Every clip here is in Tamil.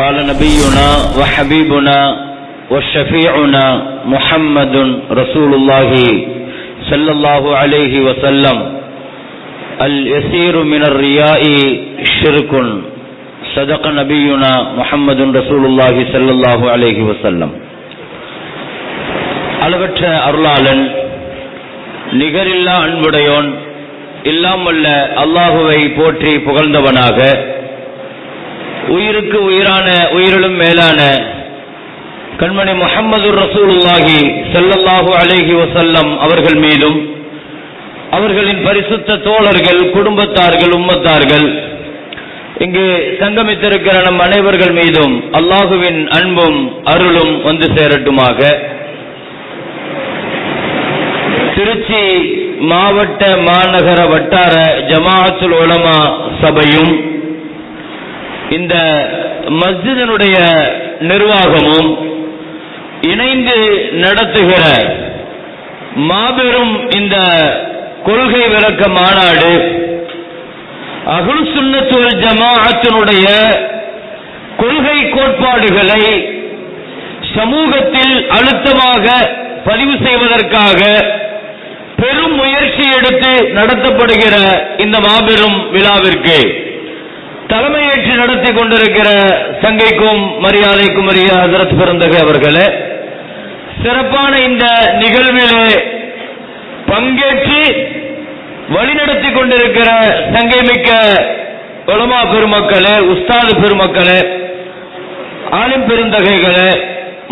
قال نبينا وحبيبنا وشفيعنا محمد رسول الله صلى الله عليه وسلم اليسير من الرياء شرك صدق نبينا محمد رسول الله صلى الله عليه وسلم அளவற்ற அருளாளன் நிகரில்லா அன்புடையோன் இல்லாமல்ல அல்லாஹுவை போற்றி புகழ்ந்தவனாக உயிருக்கு உயிரான உயிரிலும் மேலான கண்மணி முகமது ரசூலுல்லாஹி செல்லல்லாஹு அலேஹி வசல்லம் அவர்கள் மீதும் அவர்களின் பரிசுத்த தோழர்கள் குடும்பத்தார்கள் உம்மத்தார்கள் இங்கு சங்கமித்திருக்கிற நம் அனைவர்கள் மீதும் அல்லாஹுவின் அன்பும் அருளும் வந்து சேரட்டுமாக. திருச்சி மாவட்ட மாநகர வட்டார ஜமாஅத்துல் உலமா சபையும் இந்த மஸ்ஜிதனுடைய நிர்வாகமும் இணைந்து நடத்துகிற மாபெரும் இந்த கொள்கை விளக்க மாநாடு அகுல் சுன்னத்துவல் ஜமாஅத்தினுடைய கொள்கை கோட்பாடுகளை சமூகத்தில் அழுத்தமாக பதிவு செய்வதற்காக பெரும் முயற்சி எடுத்து நடத்தப்படுகிற இந்த மாபெரும் விழாவிற்கு தலைமையேற்று நடத்தி கொண்டிருக்கிற சங்கைக்கும் மரியாதைக்கும் உரிய ஹசரத் பிறந்தகை அவர்களே சிறப்பான இந்த நிகழ்விலே பங்கேற்று வழிநடத்தி கொண்டிருக்கிற சங்கை மிக்க உலமா பெருமக்களே உஸ்தாது பெருமக்களே ஆளும் பெருந்தகைகளே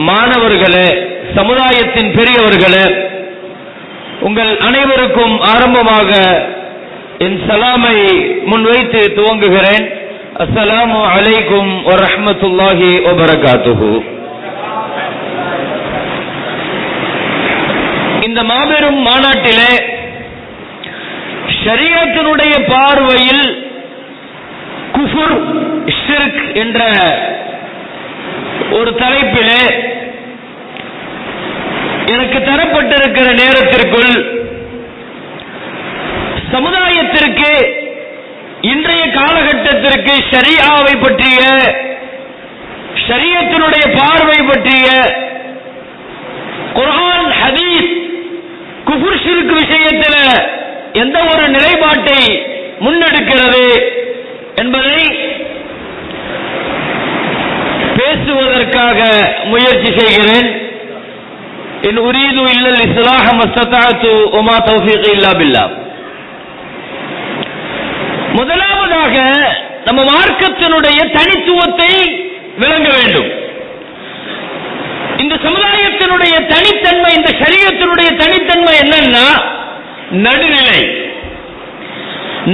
மாணவர்களே சமுதாயத்தின் பெரியவர்களே உங்கள் அனைவருக்கும் ஆரம்பமாக என் சலாமை முன்வைத்து துவங்குகிறேன். السلام عليكم ورحمة الله وبركاته இந்த மாபெரும் மாநாட்டிலே ஷரியத்தினுடைய பார்வையில் குஃபுர் ஷிர்க் என்ற ஒரு தலைப்பிலே எனக்கு தரப்பட்டிருக்கிற நேரத்திற்குள் சமுதாயத்திற்கு இன்றைய காலகட்டத்திற்கு ஷரியாவை பற்றிய ஷரியத்தினுடைய பார்வை பற்றிய குரான் ஹதீஸ் குஃபுர் விஷயத்தில் எந்த ஒரு நிலைப்பாட்டை முன்னெடுக்கிறது என்பதை பேசுவதற்காக முயற்சி செய்கிறேன். என் உரீது இல்லல் இஸ்லாஹ மஸ்ததாத்து உமா தௌஃபீக் இல்லா பில்லா முதலாவதாக நம்ம மார்க்கத்தினுடைய தனித்துவத்தை விளங்க வேண்டும். இந்த சமுதாயத்தினுடைய தனித்தன்மை இந்த சரீரத்தினுடைய தனித்தன்மை என்னன்னா நடுநிலை.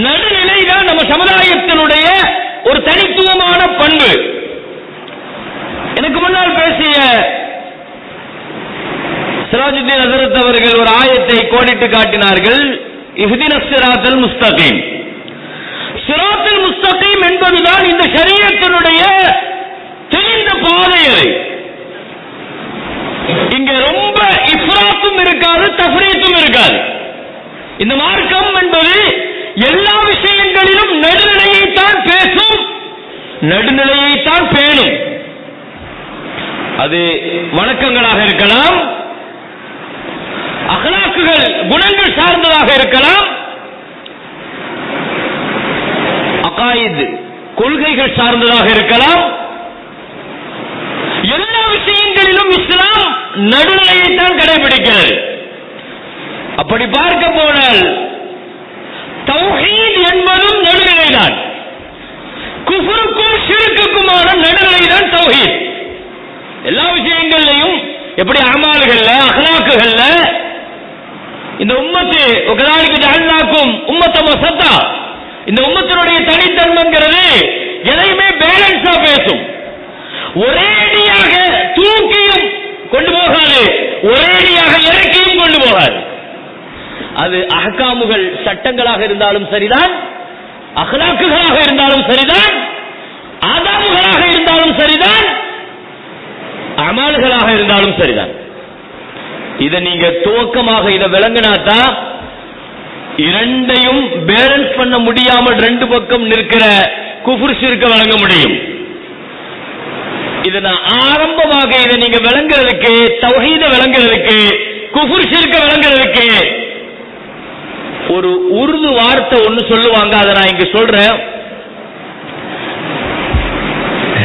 நடுநிலை தான் நம்ம சமுதாயத்தினுடைய ஒரு தனித்துவமான பண்பு. எனக்கு முன்னால் பேசிய சிராஜுத்தீன் அசரத் அவர்கள் ஒரு ஆயத்தை கோடிட்டு காட்டினார்கள் இஹ்தின முஸ்தகீம். முஸ்தகீம் என்பதுதான் இந்த சரீரத்தினுடைய தெரிந்த பாதை இங்க ரொம்ப இஃப்ராத்தும் இருக்காது தஃரீத்தும் இருக்காது. இந்த மார்க்கம் என்பது எல்லா விஷயங்களிலும் நடுநிலையைத்தான் பேசும் நடுநிலையைத்தான் பேணும். அது வணக்கங்களாக இருக்கலாம் அகலாக்குகள் குணங்கள் சார்ந்ததாக இருக்கலாம் அகாயிது கொள்கைகள் சார்ந்ததாக இருக்கலாம். எல்லா விஷயங்களிலும் இஸ்லாம் நடுநிலையைத்தான் கடைபிடிக்கிறது. அப்படி பார்க்க போனால் தௌஹீத் என்பதும் நடுநிலைதான். குஃபருக்கும் ஷிருக்குக்குமான நடுநிலைதான் தௌஹீத். எல்லா விஷயங்கள்லையும் எப்படி அமால்கள்ல அகலாக்குகள்ல இந்த உம்மத்து ஒகதாலிக்கு ஜால்லாக்கும் உம்மத்த மசத்தா இந்த உம்மத்தினுடைய தனித்தன்மைங்கிறது எதையுமே பேலன்ஸா பேசும். ஒரேடியாக தூக்கியும் கொண்டு போகாது. ஒரேடியாக இறக்கியும் கொண்டு போகாது. அது அகக்காமுகள் சட்டங்களாக இருந்தாலும் சரிதான் அகலாக்குகளாக இருந்தாலும் சரிதான் ஆதாமுகளாக இருந்தாலும் சரிதான் அமால்களாக இருந்தாலும் சரிதான். இதை நீங்க துவக்கமாக இதை விளங்கினாதான் இரண்டையும் பேலன்ஸ் பண்ண முடியாமல் ரெண்டு பக்கம் நிற்கிற குஃபுர் ஷிர்க்க வழங்க முடியும் இது நான் ஆரம்பமாக இதை நீங்க விளங்குறதுக்கு தௌஹீத விளங்குறதுக்கு குஃபுர் ஷிர்க விளங்குறதுக்கு ஒரு உருது வார்த்தை ஒன்னு சொல்லுவாங்க அதை நான் இங்க சொல்றேன்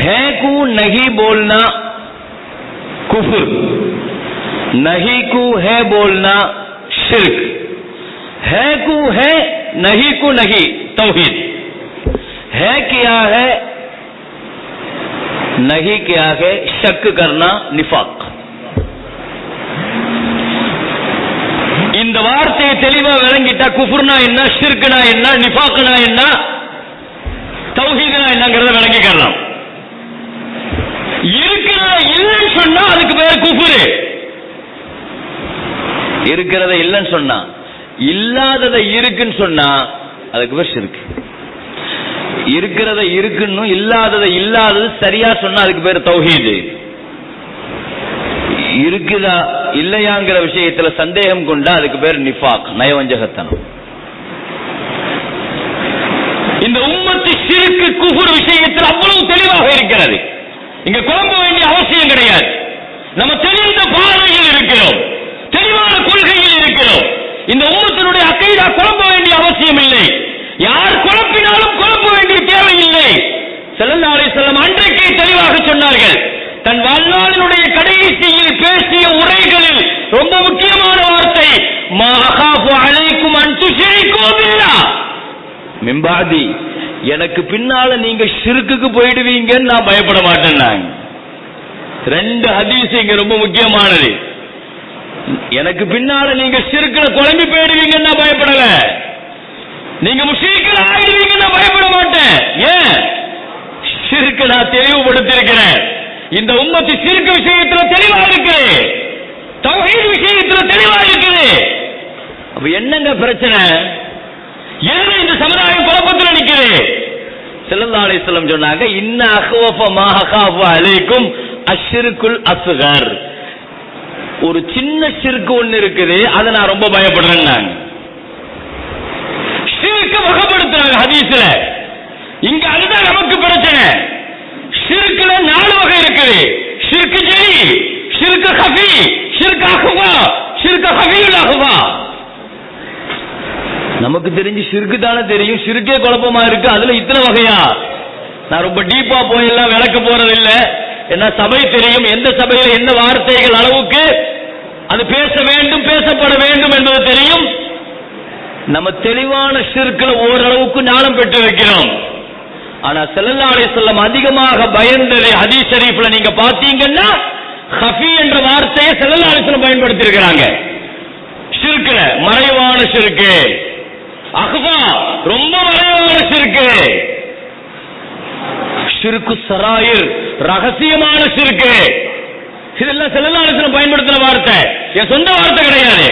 है को नहीं बोलना कुफर नहीं को है बोलना शिरक है को है नहीं को नहीं तौहीद है क्या है नहीं क्या है शक करना निफाक இந்த வார்த்தையை தெளிவா விளங்கிட்டா குஃபுர்னா என்ன ஷிர்க்னா என்ன நிஃபாக்னா என்ன தௌஹீதுனா என்னங்கிறத விளங்கிக்கலாம் இருக்கிறத இல்லைன்னு சொன்னா அதுக்கு பேர் குஃபுரு இருக்கிறத இல்லைன்னு சொன்னா இல்லாததை இருக்குன்னு சொன்னா அதுக்கு பேர் ஷிர்க் இருக்கிறத இருக்குன்னு இல்லாததை இல்லாதது சரியா சொன்னா அதுக்கு பேர் தௌஹீது. இருக்குதா இல்லையாங்கிற விஷயத்துல சந்தேகம் கொண்டா அதுக்கு பேர் நிஃபாக் நயவஞ்சகத்தனம். இந்த உம்மத்து சிறுக்கு குஃபுர் விஷயத்தில் அவ்வளவு தெளிவாக இருக்கிறது. இங்க குழம்ப வேண்டிய அவசியம் கிடையாது. நம்ம தெளிந்த பார்வையில் இருக்கிறோம். தெளிவான கொள்கை இந்த உம்மத்தினுடைய அக்கைடா குழம்ப வேண்டிய அவசியம் இல்லை. யார் குழப்பினாலும் குழப்ப வேண்டிய தேவையில்லை ஸல்லல்லாஹு அலைஹி அன்றைக்கே தெளிவாக சொன்னார்கள். தன் வாழ்நாளினுடைய கடைசியில் பேசிய உரைகளில் ரொம்ப முக்கியமான வார்த்தை மகாபு அழைக்கும் அலைக்கும் அன் மிம்பாதி எனக்கு பின்னால நீங்க சிறுக்குக்கு போயிடுவீங்கன்னு நான் பயப்பட மாட்டேன் நான் ரெண்டு ஹதீஸ் இங்க ரொம்ப முக்கியமானது. எனக்கு பின்னால நீங்க ஷிர்க்குல குழம்பி போயிடுவீங்கன்னு நான் பயப்படல. நீங்க முஷீக்கில் ஆயிடுவீங்கன்னு நான் பயப்பட மாட்டேன். ஏன்? ஷிர்க்கு நான் தெளிவுபடுத்திருக்கிறேன் இந்த உம்மத்து சிறுக்க விஷயத்துல தெளிவா இருக்குது தௌஹீத் விஷயத்துல தெளிவா இருக்குது. அப்ப என்னங்க பிரச்சனை? எதுல இந்த சமுதாயம் குழப்பத்தில் நிற்கிறது ஸல்லல்லாஹு அலைஹி சொன்னாங்க இன்ன அகோப மா அலைக்கும் அஷ்ருக்குல் அசுகர் ஒரு சின்ன சிறுக்கு ஒண்ணு இருக்குது. அதை நான் ரொம்ப பயப்படுறேன் நான் வகைப்படுத்துறாங்க ஹதீஸ்ல. இங்க அதுதான் நமக்கு பிரச்சனை. சிறுக்குல நாலு வகை இருக்குது. சிறுக்கு ஜெய் சிறுக்கு ஹபி சிறுக்கு அகுவா சிறுக்கு ஹஃபியுல் அகுவா நமக்கு தெரிஞ்சு சிறுக்கு தானே தெரியும். சிறுக்கே குழப்பமா இருக்கு. அதுல இத்தனை வகையா? நான் ரொம்ப டீப்பா போயெல்லாம் விளக்க போறது இல்லை என்ன சபை தெரியும்? எந்த சபையில் என்ன வார்த்தைகள் அளவுக்கு? அது பேச வேண்டும் பேசப்பட வேண்டும் என்பது தெரியும். நம்ம தெளிவான ஷிர்க்குல ஓரளவுக்கு ஞானம் பெற்று வைக்கிறோம். ஆனா ஸல்லல்லாஹு அலைஹி அதிகமாக பயந்தது ஹதீஸ் ஷரீஃப்ல நீங்க பாத்தீங்கன்னா ஹஃபி என்ற வார்த்தையை ஸல்லல்லாஹு அலைஹி வஸல்லம் பயன்படுத்தி இருக்கிறாங்க ஷிர்க்குல மறைவான சிற்கு. அஹ்வா ரொம்ப மறைவான சிறுக்கு சராயில் ரகசியமான ஷிர்க்கு இதெல்லாம் செல்லலாலோசனை பயன்படுத்தின வார்த்தை. என் சொந்த வார்த்தை கிடையாது.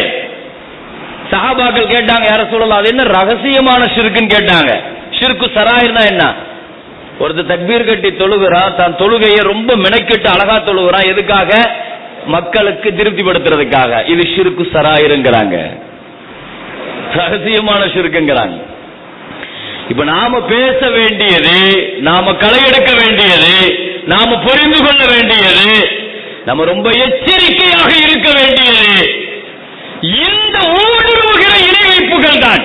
சஹாபாக்கள் கேட்டாங்க யார சொல்லலாம் அது என்ன ரகசியமான சிறுக்குன்னு கேட்டாங்க. ஷிர்கு சராயிருந்தா என்ன? ஒருத்தர் தக்பீர் கட்டி தொழுகிறான் தான் தொழுகையை ரொம்ப மெனக்கிட்டு அழகா தொழுகிறான் எதுக்காக? மக்களுக்கு திருப்திப்படுத்துறதுக்காக. இது சிறுக்கு சராயிருங்கிறாங்க ரகசியமான ஷிர்க்குங்கிறாங்க இப்ப நாம பேச வேண்டியது நாம எடுக்க வேண்டியது நாம புரிந்து கொள்ள வேண்டியது நம்ம ரொம்ப எச்சரிக்கையாக இருக்க வேண்டியது. இந்த ஊடுருவுகிற இணையமைப்புகள் தான்.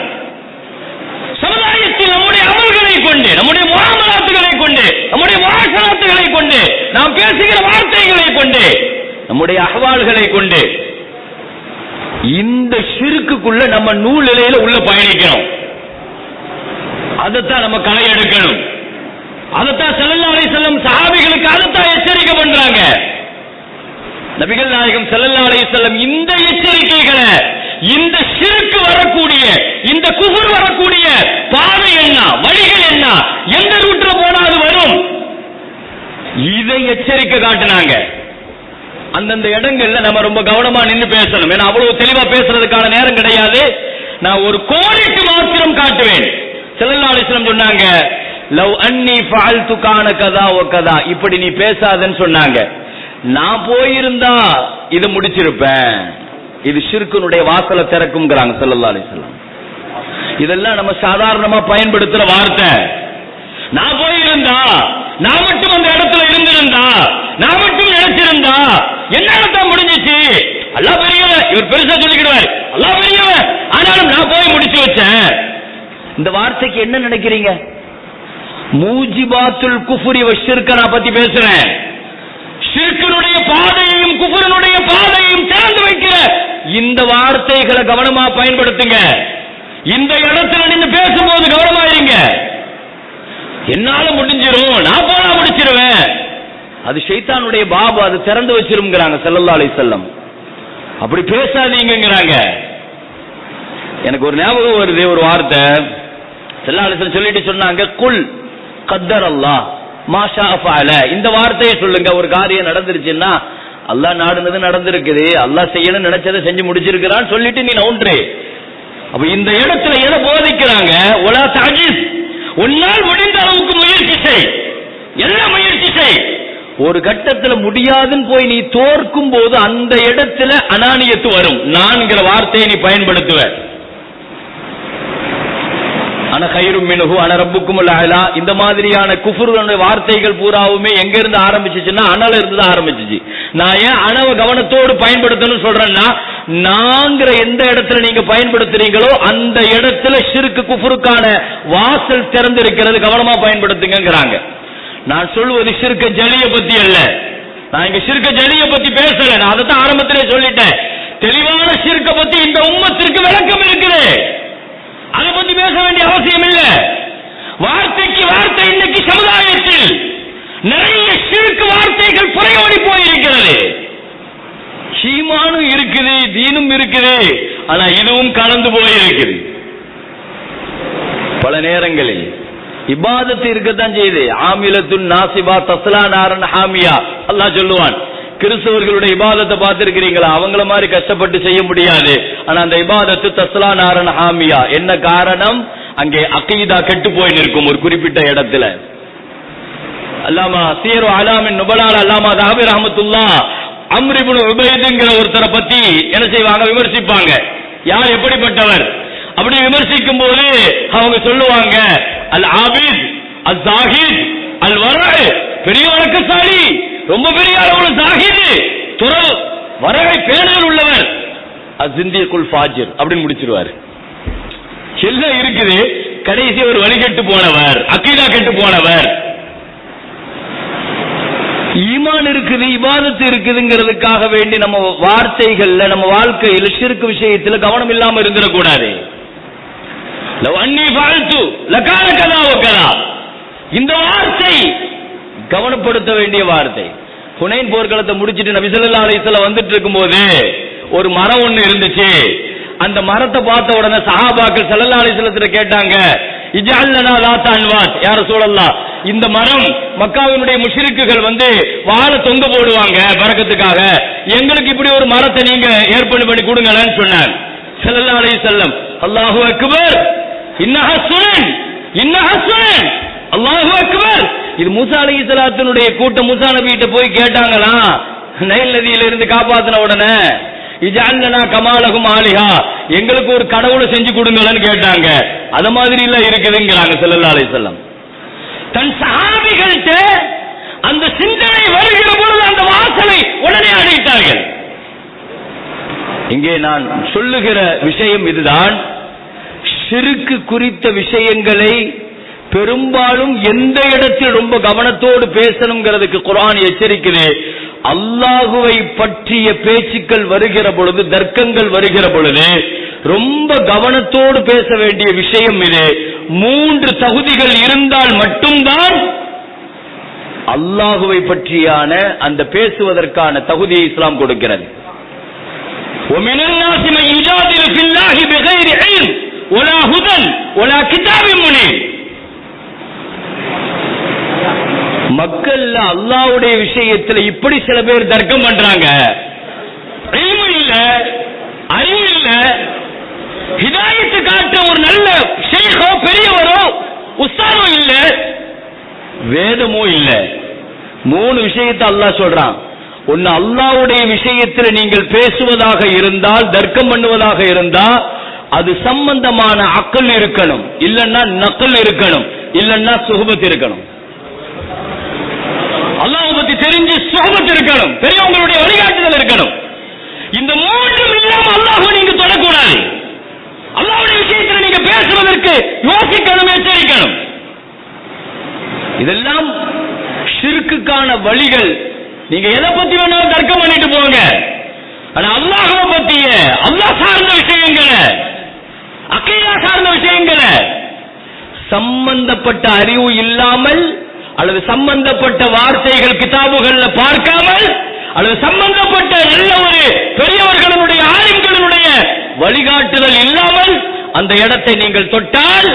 சமுதாயத்தில் நம்முடைய அமல்களை கொண்டு நம்முடைய மாமலாத்துகளை கொண்டு நம்முடைய வாசலாத்துகளை கொண்டு நாம் பேசுகிற வார்த்தைகளை கொண்டு நம்முடைய அகவால்களை கொண்டு இந்த சிறுக்குள்ள நம்ம நூல் நிலையில உள்ள பயணிக்கணும் அதைத்தான் நம்ம களை எடுக்கணும். அதைத்தான் செல்லல்லா அலை செல்லம் சஹாபிகளுக்கு அதைத்தான் எச்சரிக்கை பண்றாங்க. நபிகள் நாயகம் செல்லல்லா அலை செல்லம் இந்த எச்சரிக்கைகளை இந்த சிறுக்கு வரக்கூடிய இந்த குகுர் வரக்கூடிய பாதை என்ன வழிகள் என்ன எந்த ரூட்ல போனா அது வரும்? இதை எச்சரிக்கை காட்டினாங்க. அந்தந்த இடங்கள்ல நம்ம ரொம்ப கவனமா நின்று பேசணும். ஏன்னா அவ்வளவு தெளிவா பேசுறதுக்கான நேரம் கிடையாது. நான் ஒரு கோடிக்கு மாத்திரம் காட்டுவேன். செல்லல்லா அலிஸ்லம் சொன்னாங்க லவ் அன்னி ஃபஅல்து துக்கான கதா ஓ கதா. இப்படி நீ பேசாதன்னு சொன்னாங்க. நான் போயிருந்தா இது முடிச்சிருப்பேன். இது ஷிர்குனுடைய வாசலை திறக்கும் செல்லல்லா அலிஸ்லாம் இதெல்லாம் நம்ம சாதாரணமா பயன்படுத்துற வார்த்தை. நான் போயிருந்தா நான் மட்டும் அந்த இடத்துல இருந்திருந்தா நான் மட்டும் நினைச்சிருந்தா என்னால தான் முடிஞ்சிச்சு? அல்லாஹ் பெரியவன் இவர் பெருசா சொல்லிக்கிடுவார். அல்லாஹ் பெரிய ஆனாலும் நான் போய் முடிச்சு வச்சேன் இந்த வார்த்தைக்கு என்ன நினைக்கிறீங்க? மூஜிபாத்துல் குஃபுரி வஷிர்க நான் பத்தி பேசுறேன். ஷிர்கனுடைய பாதையும் குஃபுரனுடைய பாதையும் சேர்ந்து வைக்கிற இந்த வார்த்தைகளை கவனமா பயன்படுத்துங்க. இந்த இடத்துல நின்று பேசும்போது கவனமா இருங்க. என்னால முடிஞ்சிரும். நான் போனா முடிச்சிருவேன். அது ஷைத்தானுடைய பாபு அது திறந்து வச்சிருங்கிறாங்க செல்லல்லாலை செல்லம் அப்படி பேசாதீங்கிறாங்க எனக்கு ஒரு ஞாபகம் வருது ஒரு வார்த்தை. செல்லாலிசன் சொல்லிட்டு சொன்னாங்க குல் கத்தர் அல்லாஹ் மாஷா ஃபஅல. இந்த வார்த்தையை சொல்லுங்க ஒரு காரியம் நடந்துருச்சுன்னா அல்லா நாடுனது நடந்திருக்குது அல்லா செய்யணும்னு நினைச்சதை செஞ்சு முடிச்சிருக்கிறான்னு சொல்லிட்டு நீ நவுன்று. அப்ப இந்த இடத்துல எதை போதிக்கிறாங்க? ஒலா தாஜிஸ் உன்னால் முடிந்த அளவுக்கு முயற்சி செய் என்ன முயற்சி செய். ஒரு கட்டத்துல முடியாதுன்னு போய் நீ தோற்கும் போது அந்த இடத்துல அனானியத்து வரும். நான்கிற வார்த்தையை நீ பயன்படுத்துவ. அனகைரும் மினுகு அனரப்புக்கும் அலா இந்த மாதிரியான குஃபுருடைய வார்த்தைகள் பூராவுமே எங்க இருந்து ஆரம்பிச்சுச்சுன்னா அனல இருந்து தான் ஆரம்பிச்சிச்சு. நான் ஏன் அணவ கவனத்தோடு பயன்படுத்தணும்னு சொல்றேன்னா நாங்கிற எந்த இடத்துல நீங்க பயன்படுத்துறீங்களோ அந்த இடத்துல சிறுக்கு குஃபுருக்கான வாசல் திறந்திருக்கிறது கவனமா பயன்படுத்துங்கிறாங்க நான் சொல்வது சிறுக்க ஜலிய பத்தி அல்ல. நான் இங்க சிறுக்க ஜலிய பத்தி பேசல நான் அதை தான் ஆரம்பத்திலே சொல்லிட்டேன். தெளிவான சிறுக்க பத்தி இந்த உம்மத்திற்கு விளக்கம் இருக்குது. அதை பத்தி பேச வேண்டிய அவசியம் இல்ல. வார்த்தைக்கு வார்த்தை இன்னைக்கு சமுதாயத்தில் நிறைய சிறுக்கு வார்த்தைகள் புறையோடி போயிருக்கிறது. சீமானும் இருக்குது தீனும் இருக்குது ஆனா இதுவும் கலந்து போயிருக்குது. பல நேரங்களில் இபாதத்து இருக்கத்தான் செய்யுது ஆமிலத்துன் நாசிபா தஸ்லா நாரன் ஹாமியா அல்லாஹ் சொல்லுவான் கிறிஸ்தவர்களுடைய இபாதத்தை பார்த்திருக்கிறீங்களா? அவங்கள மாதிரி கஷ்டப்பட்டு செய்ய முடியாது. ஆனா அந்த இபாதத்து தஸ்லா நாரன் ஹாமியா. என்ன காரணம்? அங்கே அக்கீதா கெட்டு போய் நிற்கும் ஒரு குறிப்பிட்ட இடத்துல. அல்லாமா சீரு அலாமின் நுபலால் அல்லாமா தாபி ரஹமத்துல்லா அம்ரிபுன் உபயதுங்கிற ஒருத்தரை பத்தி என்ன செய்வாங்க? விமர்சிப்பாங்க. யார் எப்படிப்பட்டவர்? அப்படி விமர்சிக்கும் போது அவங்க சொல்லுவாங்க அல் ஆபித் அல் ஜாஹித் அல் வர பெரிய வழக்கசாலி ரொம்ப பெரிய அளவு சாகிது. துறவு வரவை பேணல் உள்ளவர். அசிந்தியக்குள் ஃபாஜிர் அப்படின்னு முடிச்சிருவாரு. எல்லாம் இருக்குது கடைசி ஒரு வழிகட்டு போனவர் அக்கீதா கெட்டு போனவர். ஈமான் இருக்குது இபாதத்து இருக்குதுங்கிறதுக்காக வேண்டி நம்ம வார்த்தைகள்ல நம்ம வாழ்க்கையில் சிறுக்கு விஷயத்தில் கவனம் இல்லாம இருந்துடக்கூடாது. லவ் இந்த வார்த்தை கவனப்படுத்த வேண்டிய வார்த்தை. புனைன் போர்க்களத்தை முடிச்சிட்டு நபிசல்லா ஸல்லல்லாஹு வந்துட்டு இருக்கும் போது ஒரு மரம் ஒண்ணு இருந்துச்சு. அந்த மரத்தை பார்த்த உடனே சஹாபாக்கள் சல்லல்லா அலைஹி கேட்டாங்க இஜஅல்லனா லாத்த அன்வாத். யா ரசூலல்லாஹ் இந்த மரம் மக்காவினுடைய முஷிருக்குகள் வந்து வாழை தொங்க போடுவாங்க பறக்கத்துக்காக. எங்களுக்கு இப்படி ஒரு மரத்தை நீங்க ஏற்பாடு பண்ணி கொடுங்கன்னு சொன்னார் ஸல்லல்லாஹு அலி செல்லம் அல்லாஹு அக்பர் இன்னஹ சுனன் இன்னஹ சுனன் அல்லாஹு அக்பர். இது முசா அலி இஸ்லாத்தினுடைய கூட்டம் முசா நபிகிட்ட போய் கேட்டாங்களா? நைல் நதியில இருந்து காப்பாத்தின உடனே இஜஅல்லனா கமாலகும் ஆலிஹா. எங்களுக்கு ஒரு கடவுளை செஞ்சு கொடுங்கன்னு கேட்டாங்க. அத மாதிரி இல்ல இருக்குதுங்கிறாங்க செல்லல்லா அலைஹி தன் சஹாபிகள்கிட்ட அந்த சிந்தனை வருகிற பொழுது அந்த வாசலை உடனே அடைத்தார்கள் இங்கே நான் சொல்லுகிற விஷயம் இதுதான். சிறுக்கு குறித்த விஷயங்களை பெரும்பாலும் எந்த இடத்தில் ரொம்ப கவனத்தோடு பேசணுங்கிறதுக்கு குரான் எச்சரிக்குது அல்லாஹுவை பற்றிய பேச்சுக்கள் வருகிற பொழுது தர்க்கங்கள் வருகிற பொழுது ரொம்ப கவனத்தோடு பேச வேண்டிய விஷயம் இது. மூன்று தகுதிகள் இருந்தால் மட்டும்தான் அல்லாஹுவை பற்றியான அந்த பேசுவதற்கான தகுதியை இஸ்லாம் கொடுக்கிறது. ஒமினாசிமை இஜாதில் பில்லாஹி பிகைரி இல்ம் ஒலா ஹுதல் முதல்ல அல்லாவுடைய விஷயத்துல இப்படி சில பேர் தர்க்கம் பண்றாங்க. அறிவு இல்ல. ஹிதாயத்து காட்ட ஒரு நல்ல ஷேகோ பெரியவரோ உஸ்தானோ இல்ல வேதமோ இல்ல. மூணு விஷயத்தை அல்லாஹ் சொல்றான். ஒன்னு அல்லாவுடைய விஷயத்தில் நீங்கள் பேசுவதாக இருந்தால் தர்க்கம் பண்ணுவதாக இருந்தால் அது சம்பந்தமான அக்கல் இருக்கணும். இல்லைன்னா நக்கல் இருக்கணும். இல்லைன்னா சுகபத்து இருக்கணும். தெரிஞ்சு சோபத்து இருக்கணும். பெரியவங்களுடைய வழிகாட்டுதல் இருக்கணும். இந்த மூன்றும் இல்லாம அல்லாஹ்வை நீங்க தொடக்கூடாது. அல்லாவுடைய விஷயத்தில் நீங்க பேசுவதற்கு யோசிக்கணும் எச்சரிக்கணும். இதெல்லாம் ஷிர்க்குக்கான வழிகள். நீங்க எதை பத்தி வேணாலும் தர்க்கம் பண்ணிட்டு போங்க. ஆனா அல்லாஹ்வை பத்திய அல்லாஹ் சார்ந்த விஷயங்களை அக்கையா சார்ந்த விஷயங்களை சம்பந்தப்பட்ட அறிவு இல்லாமல் அல்லது சம்பந்தப்பட்ட வார்த்தைகள் கிதாபுகள்ல பார்க்காமல் அல்லது சம்பந்தப்பட்ட நல்ல ஒரு பெரியவர்களுடைய ஆயுதங்களுடைய வழிகாட்டுதல் இல்லாமல் அந்த இடத்தை நீங்கள் தொட்டால்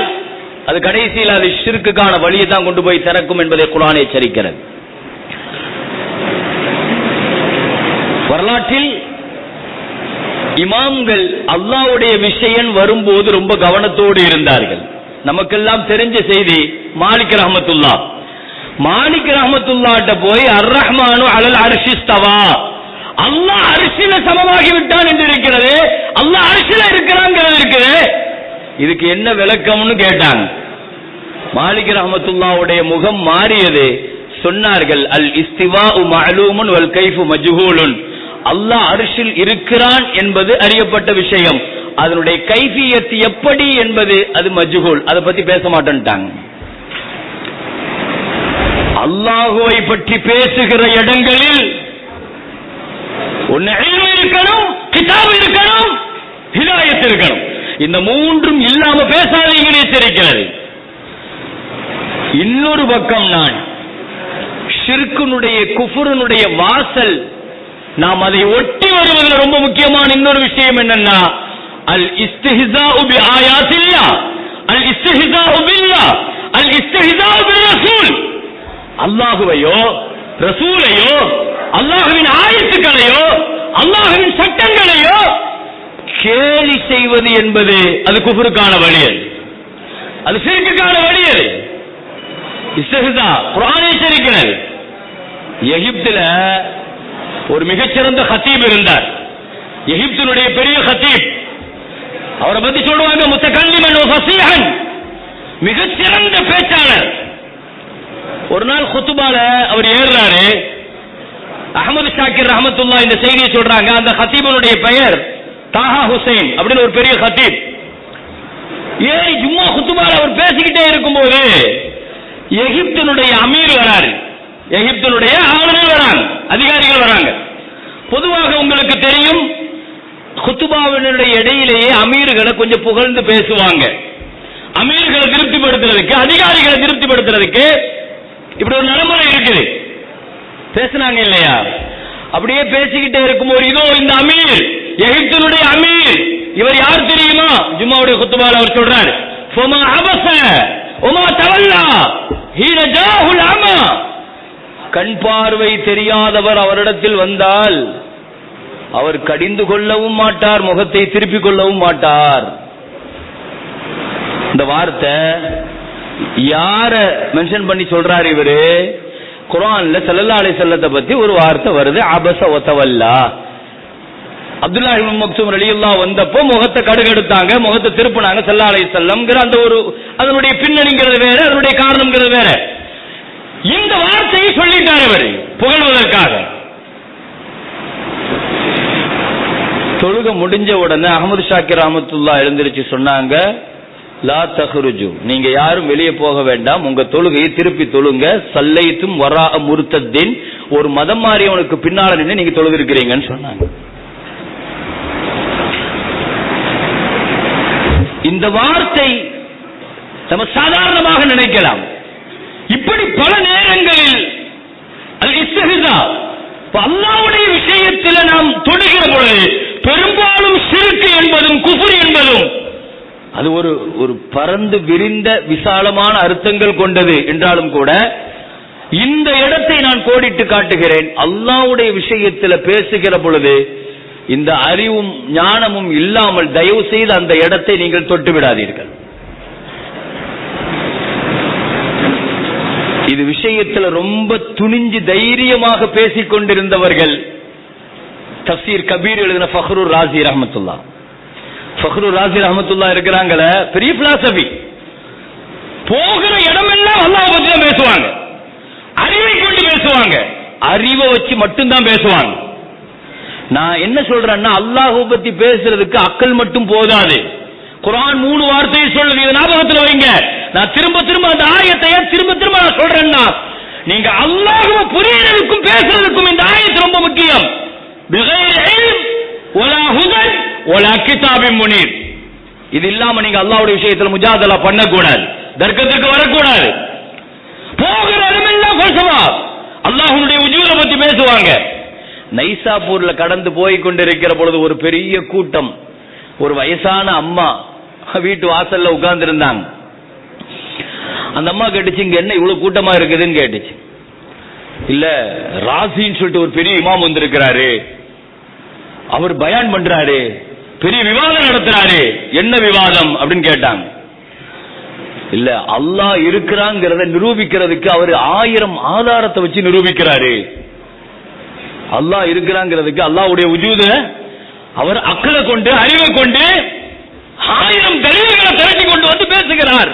அது கடைசியில் அது சிறுக்குக்கான வழியை தான் கொண்டு போய் திறக்கும் என்பதை குரான் எச்சரிக்கிறது. வரலாற்றில் இமாம்கள் அல்லாஹ்வுடைய விஷயம் வரும்போது ரொம்ப கவனத்தோடு இருந்தார்கள். நமக்கெல்லாம் தெரிஞ்ச செய்தி மாலிக் ரஹமத்துல்லா மாலிக் ரஹமத்துல்லாட்ட போய் அர் ரஹ்மானு அலல் அரிசிஸ்தவா அல்லாஹ் அரிசில சமமாகி விட்டான் என்று இருக்கிறது. அல்லாஹ் அரிசில இருக்கிறாங்கிறது இருக்குது. இதுக்கு என்ன விளக்கம்னு கேட்டாங்க. மாலிக் ரஹமத்துல்லாவுடைய முகம் மாறியது. சொன்னார்கள் அல் இஸ்திவா மஅலூமுன் வல் கைஃபு மஜ்ஹூலுன். அல்லாஹ் அரிசில் இருக்கிறான் என்பது அறியப்பட்ட விஷயம். அதனுடைய கைஃபியத் எப்படி என்பது அது மஜ்ஹூல். அதை பத்தி பேச மாட்டேன்ட்டாங்க. அல்லாஹுவை பற்றி பேசுகிற இடங்களில் ஒன்னு இருக்கணும் கிதாப் இருக்கணும் ஹிதாயத் இருக்கணும். இந்த மூன்றும் இல்லாம பேசாதீங்கன்னு எச்சரிக்கிறது. இன்னொரு பக்கம் நான் ஷிர்குனுடைய குஃபுரனுடைய வாசல் நாம் அதை ஒட்டி வருவதில் ரொம்ப முக்கியமான இன்னொரு விஷயம் என்னன்னா அல் இஸ்திஹிசா உபி ஆயாசில்லா அல் இஸ்திஹ்ஸாஉ பில்லா அல் இஸ்திஹ்ஸாஉ பிர் ரசூல் அல்லாஹுவையோ ரசூலையோ அல்லாஹுவின் ஆயத்துக்களையோ அல்லாஹுவின் சட்டங்களையோ கேலி செய்வது என்பது அது குபுருக்கான வழி அது. அது சிறுக்குக்கான வழி அது. இஸ்திஹ்ஸா குர்ஆன் எச்சரிக்கிறது எகிப்துல ஒரு மிகச்சிறந்த ஹத்தீப் இருந்தார். எகிப்தினுடைய பெரிய ஹத்தீப் அவரை பத்தி சொல்லுவாங்க முத்தகல்லிமன் ஃபசீஹன். மிகச்சிறந்த பேச்சாளர். ஒரு நாள் குத்துபால அவர் ஏறுறாரு. அகமது ஷாக்கிர் ரஹமத்துல்லா இந்த செய்தியை சொல்றாங்க. அந்த ஹத்தீபனுடைய பெயர் தாஹா ஹுசைன் அப்படின்னு ஒரு பெரிய ஹத்தீப். ஏறி ஜும்மா குத்துபால அவர் பேசிக்கிட்டே இருக்கும்போது எகிப்தனுடைய அமீர் வராரு. எகிப்தனுடைய ஆளுநர் வராங்க அதிகாரிகள் வராங்க. பொதுவாக உங்களுக்கு தெரியும் குத்துபாவினுடைய இடையிலேயே அமீர்களை கொஞ்சம் புகழ்ந்து பேசுவாங்க. அமீர்களை திருப்திப்படுத்துறதுக்கு அதிகாரிகளை திருப்திப்படுத்துறதுக்கு இப்படி ஒரு நடைமுறை இருக்குது. பேசுனாங்க இல்லையா? அப்படியே பேசிக்கிட்டே இருக்கும்போது இதோ இந்த அமீர் எகிப்தினுடைய அமீர். இவர் யார் தெரியுமா? ஜும்மாவுடைய குத்துபால் அவர் சொல்றாரு ஃபமா அபஸ உமா தவல்லா ஹீன ஜாஹுல் அமா. கண் பார்வை தெரியாதவர் அவரிடத்தில் வந்தால் அவர் கடிந்து கொள்ளவும் மாட்டார் முகத்தை திருப்பிக் கொள்ளவும் மாட்டார். இந்த வார்த்தை யார மென்ஷன் பண்ணி சொல்றாரு இவரு? குரான்ல ஸல்லல்லாஹு அலி செல்லத்தை பத்தி ஒரு வார்த்தை வருது அபச ஒத்தவல்லா. அப்துல்லா இப்னு மக்சூம் ரலியல்லாஹு வந்தப்போ முகத்தை கடுகெடுத்தாங்க முகத்தை திருப்பினாங்க ஸல்லல்லாஹு அலி செல்லம்ங்கிற அந்த ஒரு அதனுடைய பின்னணிங்கிறது வேற அதனுடைய காரணம்ங்கிறது வேற. இந்த வார்த்தையை சொல்லிட்டார் அவர் புகழ்வதற்காக. தொழுக முடிஞ்ச உடனே அகமது ஷாக்கிர் ரஹமத்துல்லா எழுந்திருச்சு சொன்னாங்க லா தஹ்ருஜு. நீங்க யாரும் வெளியே போக வேண்டாம். உங்க தொழுகையை திருப்பி தொழுங்க. சல்லைத்தும் வரா முருத்தத்தின். ஒரு மதம் மாறியவனுக்கு பின்னால நின்று நீங்க தொழுதிருக்கிறீங்கன்னு சொன்னாங்க. இந்த வார்த்தை நம்ம சாதாரணமாக நினைக்கலாம். இப்படி பல நேரங்களில் அது விஷயத்தில் நாம் தொடுகிற பொழுது பெரும்பாலும் சிறுக்கு என்பதும் குஃபுர் என்பதும் அது ஒரு ஒரு பரந்து விரிந்த விசாலமான அர்த்தங்கள் கொண்டது என்றாலும் கூட இந்த இடத்தை நான் கோடிட்டு காட்டுகிறேன். அல்லாவுடைய விஷயத்தில் பேசுகிற பொழுது இந்த அறிவும் ஞானமும் இல்லாமல் தயவு செய்து அந்த இடத்தை நீங்கள் தொட்டு விடாதீர்கள். இது விஷயத்துல ரொம்ப துணிஞ்சு தைரியமாக பேசிக் கொண்டிருந்தவர்கள் தசீர் கபீர் எழுதின ஃபஹ்ரூர் ராசி ரஹமத்துல்லா. ஃபஹ்ரு ராசி ரஹமத்துல்லா இருக்கிறாங்கள பெரிய பிலாசபி போகிற இடமெல்லாம் அல்லாஹ் பத்தி தான் பேசுவாங்க. அறிவை கொண்டு பேசுவாங்க. அறிவை வச்சு மட்டும்தான் பேசுவாங்க. நான் என்ன சொல்றேன்னா அல்லாஹ் பத்தி பேசுறதுக்கு அக்கல் மட்டும் போதாது. குரான் மூணு வார்த்தையை சொல்லுது. இதை ஞாபகத்தில் வைங்க. நான் திரும்ப திரும்ப அந்த ஆயத்தை திரும்ப திரும்ப நான் சொல்றேன்னா நீங்க அல்லாஹ்வை புரியறதுக்கும் பேசுறதுக்கும் இந்த ஆயத்து ரொம்ப முக்கியம். ஹுதன் கிதாபின் முனீர். இது இல்லாம நீங்க அல்லாவுடைய விஷயத்துல முஜாதலா பண்ணக்கூடாது. தர்க்கத்துக்கு வரக்கூடாது. போகிற இடமெல்லாம் பேசுவா அல்லாஹனுடைய உஜூரை பத்தி பேசுவாங்க. நைசாப்பூர்ல கடந்து போய் கொண்டிருக்கிற பொழுது ஒரு பெரிய கூட்டம். ஒரு வயசான அம்மா வீட்டு வாசல்ல உட்கார்ந்து இருந்தாங்க அந்த அம்மா கேட்டுச்சு இங்க என்ன இவ்வளவு கூட்டமா இருக்குதுன்னு கேட்டுச்சு. இல்ல ராசின்னு சொல்லிட்டு ஒரு பெரிய இமாம் வந்திருக்கிறாரு. அவர் பயான் பண்றாரு. பெரிய விவாதம் நடத்துறாரு. என்ன விவாதம் அப்படின்னு கேட்டாங்க. இல்ல அல்லாஹ் இருக்கிறாங்கிறத நிரூபிக்கிறதுக்கு அவர் ஆயிரம் ஆதாரத்தை வச்சு நிரூபிக்கிறாரு. அல்லாஹ் இருக்கிறாங்கிறதுக்கு அல்லாஹ்வுடைய உஜூத அவர் அக்கறை கொண்டு அறிவை கொண்டு ஆயிரம் தெளிவுகளை திரட்டி கொண்டு வந்து பேசுகிறார்.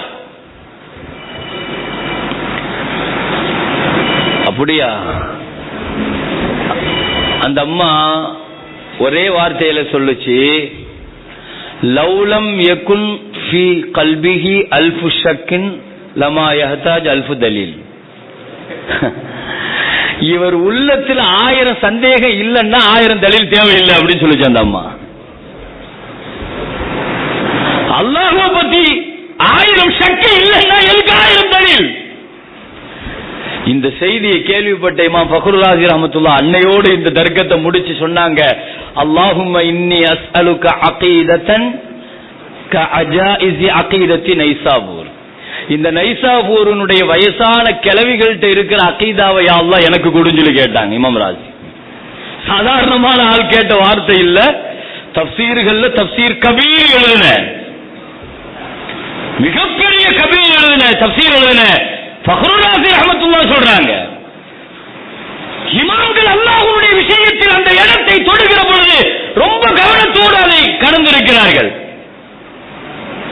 அப்படியா? அந்த அம்மா ஒரே வார்த்தையில சொல்லுச்சு லௌலம் யகுன் ஃபி கல்பிஹி அல்ஃபு ஷக்கின் லமா யஹதாஜ் அல்ஃபு தலீல். இவர் உள்ளத்துல ஆயிரம் சந்தேகம் இல்லைன்னா ஆயிரம் தலீல் தேவையில்லை அப்படின்னு சொல்லிச்சு அந்த அம்மா. அல்லாஹ பத்தி ஆயிரம் சக்தி இல்ல எதுக்கு ஆயிரம் தலீல் இந்த செய்தியை கேள்விப்பட்ட இமாம் ஃபக்ருல்லாஹி ரஹமத்துல்லா அன்னையோடு இந்த தர்க்கத்தை முடிச்சு சொன்னாங்க. அல்லாஹும் இன்னி அஸ்அலுக அகீதத்தன் க அஜாயிஸி அகீதத்தி நைசாபூர். இந்த நைசாபூரனுடைய வயசான கிளவிகள்கிட்ட இருக்கிற அகீதாவை யா எனக்கு கொடுன்னு கேட்டாங்க இமாம் ராஜி. சாதாரணமான ஆள் கேட்ட வார்த்தை இல்ல. தப்சீர்கள்ல தப்சீர் கபீர் எழுதின. மிகப்பெரிய கபீர் எழுதின தப்சீர் எழுதின. பஹ்ருராசி அகமத்துல்லா சொல்றாங்க. இமாம்கள் அல்லாஹுடைய விஷயத்தில் அந்த இடத்தை தொடுகிற பொழுது ரொம்ப கவனத்தோடு அதை கடந்திருக்கிறார்கள்.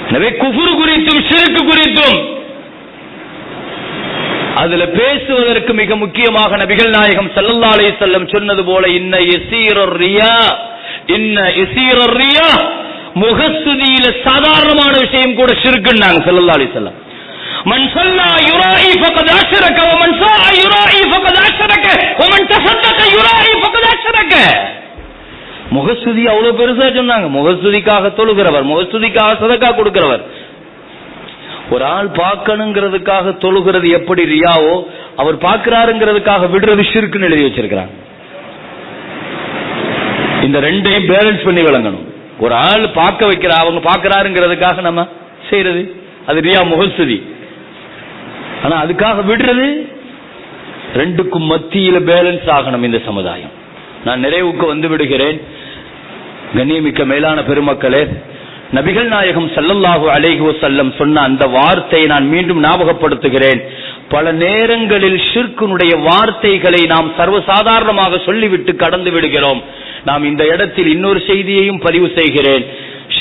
எனவே குஃபுரு குறித்தும் சிறுக்கு குறித்தும் அதுல பேசுவதற்கு மிக முக்கியமாக நபிகள் நாயகம் சல்லல்லா அலி செல்லம் சொன்னது போல இன்ன எசீரர் ரியா இன்ன எசீரர் ரியா. முகஸ்துதியில சாதாரணமான விஷயம் கூட சிறுக்குன்னாங்க சல்லல்லா அலி செல்லம் من صلى يرائي فقد أشرك ومن ساء يرائي فقد أشرك ومن تصدق يرائي فقد أشرك முகஸ்துதி அவ்வளவு பெருசா சொன்னாங்க முகஸ்துதிக்காக தொழுகிறவர் முகஸ்துதிக்காக சதக்கா கொடுக்கிறவர் ஒரு ஆள் பார்க்கணுங்கிறதுக்காக தொழுகிறது எப்படி ரியாவோ அவர் பார்க்கிறாருங்கிறதுக்காக விடுறது ஷிர்க்குன்னு எழுதி வச்சிருக்கிறாங்க இந்த ரெண்டையும் பேலன்ஸ் பண்ணி விளங்கணும் ஒரு ஆள் பார்க்க வைக்கிற அவங்க பார்க்கறாருங்கிறதுக்காக நம்ம செய்யறது அது ரியா முகஸ்துதி ஆனா அதுக்காக விடுறது ரெண்டுக்கும் மத்தியில பேலன்ஸ் ஆகணும் இந்த சமுதாயம். நான் நிறைவுக்கு வந்து விடுகிறேன். கண்ணியமிக்க மேலான பெருமக்களே நபிகள் நாயகம் சல்லல்லாஹு அலைஹி செல்லம் சொன்ன அந்த வார்த்தையை நான் மீண்டும் ஞாபகப்படுத்துகிறேன். பல நேரங்களில் ஷிர்க்குனுடைய வார்த்தைகளை நாம் சர்வசாதாரணமாக சொல்லிவிட்டு கடந்து விடுகிறோம். நாம் இந்த இடத்தில் இன்னொரு செய்தியையும் பதிவு செய்கிறேன்.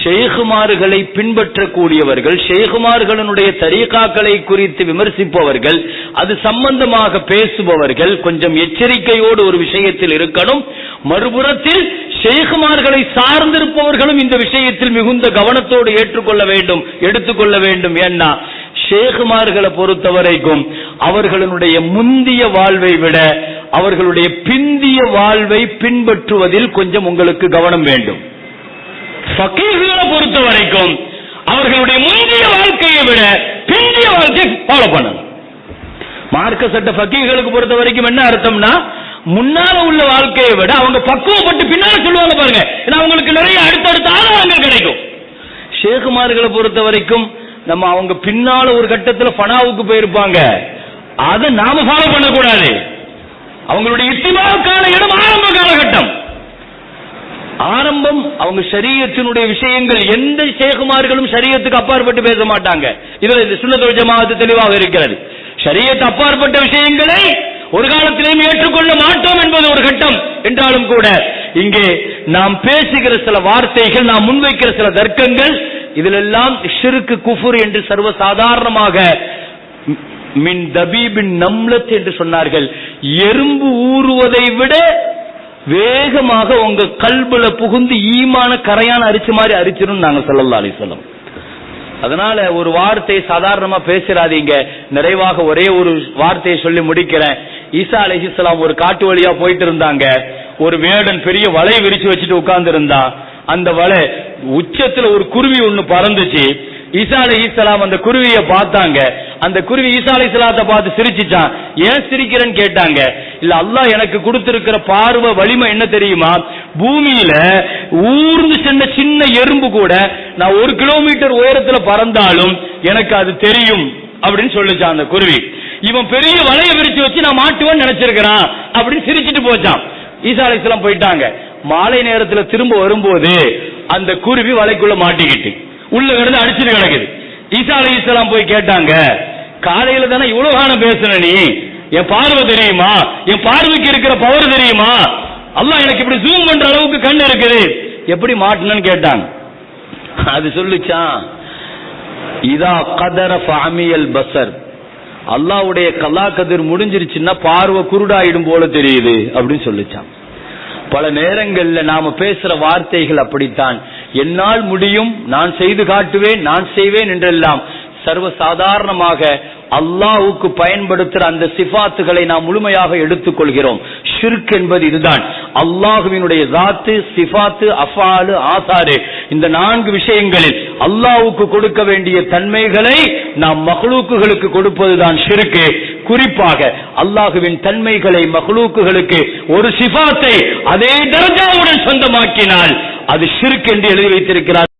ஷேகுமார்களை பின்பற்றக்கூடியவர்கள் ஷேகுமார்களுடைய தரீகாக்களை குறித்து விமர்சிப்பவர்கள் அது சம்பந்தமாக பேசுபவர்கள் கொஞ்சம் எச்சரிக்கையோடு ஒரு விஷயத்தில் இருக்கணும். மறுபுறத்தில் ஷேகுமார்களை சார்ந்திருப்பவர்களும் இந்த விஷயத்தில் மிகுந்த கவனத்தோடு ஏற்றுக்கொள்ள வேண்டும் எடுத்துக்கொள்ள வேண்டும். ஏன்னா ஷேகுமார்களை பொறுத்த வரைக்கும் அவர்களுடைய முந்திய வாழ்வை விட அவர்களுடைய பிந்திய வாழ்வை பின்பற்றுவதில் கொஞ்சம் உங்களுக்கு கவனம் வேண்டும். ஃபக்கீர்களை பொறுத்த வரைக்கும் அவர்களுடைய முந்தைய வாழ்க்கையை விட பிந்தைய வாழ்க்கையை ஃபாலோ பண்ணணும். மார்க்க சட்ட ஃபக்கீர்களுக்கு பொறுத்த வரைக்கும் என்ன அர்த்தம்னா முன்னால உள்ள வாழ்க்கையை விட அவங்க பக்குவப்பட்டு பின்னால சொல்லுவாங்க பாருங்க. ஏன்னா அவங்களுக்கு நிறைய அடுத்தடுத்த ஆதாரங்கள் கிடைக்கும். ஷேகுமார்களை பொறுத்த வரைக்கும் நம்ம அவங்க பின்னால ஒரு கட்டத்துல பனாவுக்கு போயிருப்பாங்க. அதை நாம ஃபாலோ பண்ணக்கூடாது. அவங்களுடைய இத்திமாவுக்கான ஆரம்பம் அவங்க சரீரத்தினுடைய விஷயங்கள் எந்த சேகுமார்களும் சரீரத்துக்கு அப்பாற்பட்டு பேச மாட்டாங்க. இதுல இந்த தெளிவாக இருக்கிறது. சரியத்து அப்பாற்பட்ட விஷயங்களை ஒரு காலத்திலேயும் ஏற்றுக்கொள்ள மாட்டோம் என்பது ஒரு கட்டம். என்றாலும் கூட இங்கே நாம் பேசுகிற சில வார்த்தைகள் நாம் முன்வைக்கிற சில தர்க்கங்கள் இதிலெல்லாம் ஷிருக்கு குஃபுர் என்று சர்வ சாதாரணமாக மின் தபீபின் நம்லத் என்று சொன்னார்கள். எறும்பு ஊறுவதை விட வேகமாக உங்க கல்புல புகுந்து ஈமான கரையான அரிச்சு மாதிரி அரிச்சிடும் நாங்க சொல்லலாம் அலி சொல்லம் அதனால ஒரு வார்த்தை சாதாரணமா பேசிடாதீங்க நிறைவாக ஒரே ஒரு வார்த்தையை சொல்லி முடிக்கிறேன். ஈசா அலைஹிஸ்ஸலாம் ஒரு காட்டு வழியா போயிட்டு இருந்தாங்க. ஒரு வேடன் பெரிய வலை விரிச்சு வச்சுட்டு உட்கார்ந்து இருந்தான் அந்த வலை உச்சத்துல ஒரு குருவி ஒண்ணு பறந்துச்சு. ஈசா அலைஹிஸ்ஸலாம் அந்த குருவியை பார்த்தாங்க. அந்த குருவி ஈசா அலைஹிஸ்ஸலாத்தை பார்த்து சிரிச்சிச்சான். ஏன் சிரிக்கிறேன்னு கேட்டாங்க. இல்ல அல்லாஹ் எனக்கு கொடுத்திருக்கிற பார்வை வலிமை என்ன தெரியுமா? பூமியில ஊர்ந்து சென்ற சின்ன எறும்பு கூட நான் ஒரு கிலோமீட்டர் உயரத்துல பறந்தாலும் எனக்கு அது தெரியும் அப்படின்னு சொல்லிச்சான் அந்த குருவி. இவன் பெரிய வலைய விரிச்சு வச்சு நான் மாட்டுவேன்னு நினைச்சிருக்கிறான் அப்படின்னு சிரிச்சிட்டு போச்சான். ஈசா அலைஹிஸ்ஸலாம் போயிட்டாங்க. மாலை நேரத்துல திரும்ப வரும்போது அந்த குருவி வலைக்குள்ள மாட்டிக்கிட்டு. உள்ள கிடந்து அடிச்சுட்டு கிடக்குது. ஈசா அலைஹிஸ்ஸலாம் போய் கேட்டாங்க காலையில தானே இவ்வளவு காலம் பேசுன நீ? என் பார்வை தெரியுமா? என் பார்வைக்கு இருக்கிற பவர் தெரியுமா? அல்லாஹ் எனக்கு இப்படி ஜூம் பண்ற அளவுக்கு கண் இருக்குது. எப்படி மாட்டினன்னு கேட்டாங்க. அது சொல்லுச்சான் இதா கதர ஃபாமியல் பசர் அல்லாவுடைய கல்லா கதிர் முடிஞ்சிருச்சுன்னா பார்வை குருடாயிடும் போல தெரியுது அப்படின்னு சொல்லிச்சான் பல நேரங்கள்ல நாம பேசுற வார்த்தைகள் அப்படித்தான். என்னால் முடியும் நான் செய்து காட்டுவேன் நான் செய்வேன் என்றெல்லாம். சர்வ சாதாரணமாக அல்லாஹ்வுக்கு பயன்படுத்துற அந்த சிஃபாத்துகளை நாம் முழுமையாக எடுத்துக்கொள்கிறோம். ஷிர்க் என்பது இதுதான். அல்லாஹுவினுடைய ஜாத்து சிஃபாத்து அஃபாலு ஆசாரு. இந்த நான்கு விஷயங்களில் அல்லாவுக்கு கொடுக்க வேண்டிய தன்மைகளை நாம் மகளூக்குகளுக்கு கொடுப்பதுதான் ஷிர்க்கு. குறிப்பாக அல்லாஹுவின் தன்மைகளை மகளூக்குகளுக்கு ஒரு சிஃபாத்தை அதே தரஜாவுடன் சொந்தமாக்கினால் அது ஷிர்க் என்று எழுதி வைத்திருக்கிறார்.